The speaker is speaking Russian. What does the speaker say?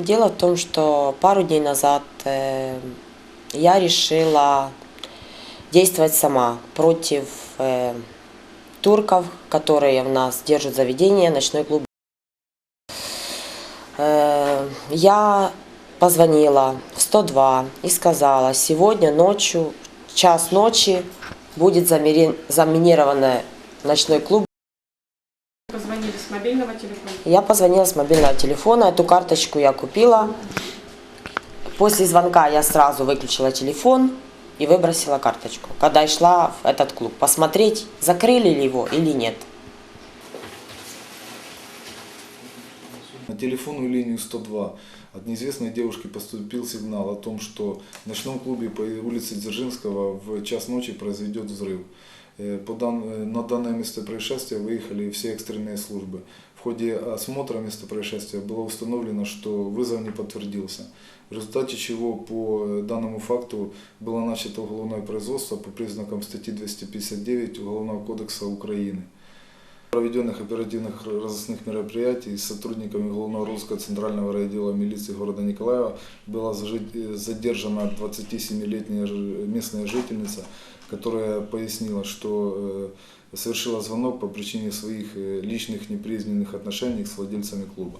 Дело в том, что пару дней назад э, я решила действовать сама против э, турков, которые в нас держат заведение ночной клуб. Э, я позвонила в 102 и сказала, сегодня ночью, час ночи будет заминированный ночной клуб. Позвонили с мобильного телефона. Я позвонила с мобильного телефона, эту карточку я купила. После звонка я сразу выключила телефон и выбросила карточку, когда я шла в этот клуб, посмотреть, закрыли ли его или нет. На телефонную линию 102 от неизвестной девушки поступил сигнал о том, что в ночном клубе по улице Дзержинского в час ночи произойдет взрыв. Э, По дан- э, На данное место происшествия выехали все экстренные службы. В ходе осмотра места происшествия было установлено, что вызов не подтвердился. В результате чего по э, данному факту было начато уголовное производство по признакам статьи 259 Уголовного кодекса Украины Проведенных оперативных разыскных мероприятий с сотрудниками Уголовного розыска Центрального райотдела милиции города Николаева была задержана 27-летняя ж- местная жительница, которая пояснила, что э, совершила звонок по причине своих э, личных неприязненных отношений с владельцами клуба.